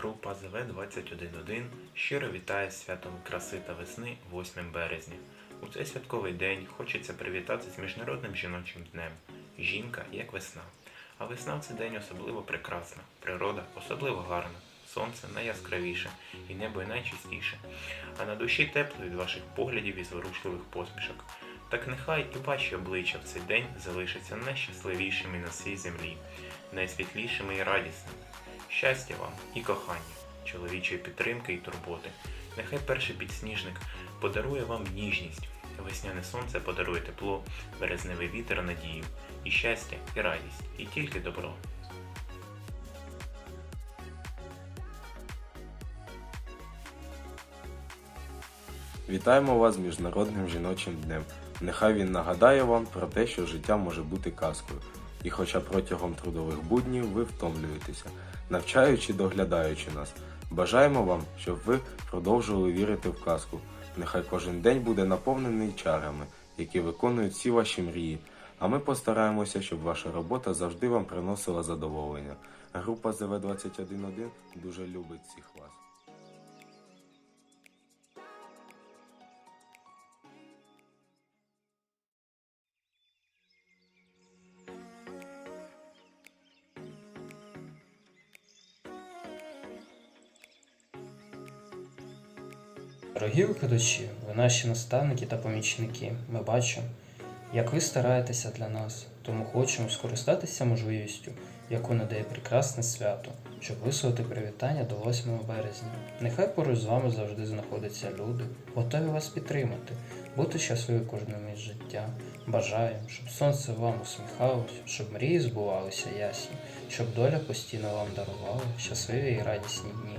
Група ЗВ-211 щиро вітає святом краси та весни 8 березня. У цей святковий день хочеться привітати з Міжнародним жіночим днем. Жінка як весна. А весна в цей день особливо прекрасна, природа особливо гарна, сонце найяскравіше і небо найчистіше. А на душі тепло від ваших поглядів і зворушливих посмішок. Так нехай і ваші обличчя в цей день залишаться найщасливішими на цій землі, найсвітлішими і радісними. Щастя вам і кохання, чоловічої підтримки і турботи. Нехай перший підсніжник подарує вам ніжність, весняне сонце подарує тепло, березневий вітер надію, і щастя, і радість, і тільки добро. Вітаємо вас з Міжнародним жіночим днем. Нехай він нагадає вам про те, що життя може бути казкою. І хоча протягом трудових буднів ви втомлюєтеся, навчаючи, доглядаючи нас, бажаємо вам, щоб ви продовжували вірити в казку. Нехай кожен день буде наповнений чарами, які виконують всі ваші мрії. А ми постараємося, щоб ваша робота завжди вам приносила задоволення. Група ЗВ-211 дуже любить всіх вас. Дорогі викладачі, ви наші наставники та помічники. Ми бачимо, як ви стараєтеся для нас, тому хочемо скористатися можливістю, яку надає прекрасне свято, щоб висловити привітання до 8 березня. Нехай поруч з вами завжди знаходяться люди, готові вас підтримати, бути щасливі кожним із життя. Бажаємо, щоб сонце вам усміхалось, щоб мрії збувалися ясні, щоб доля постійно вам дарувала щасливі і радісні дні.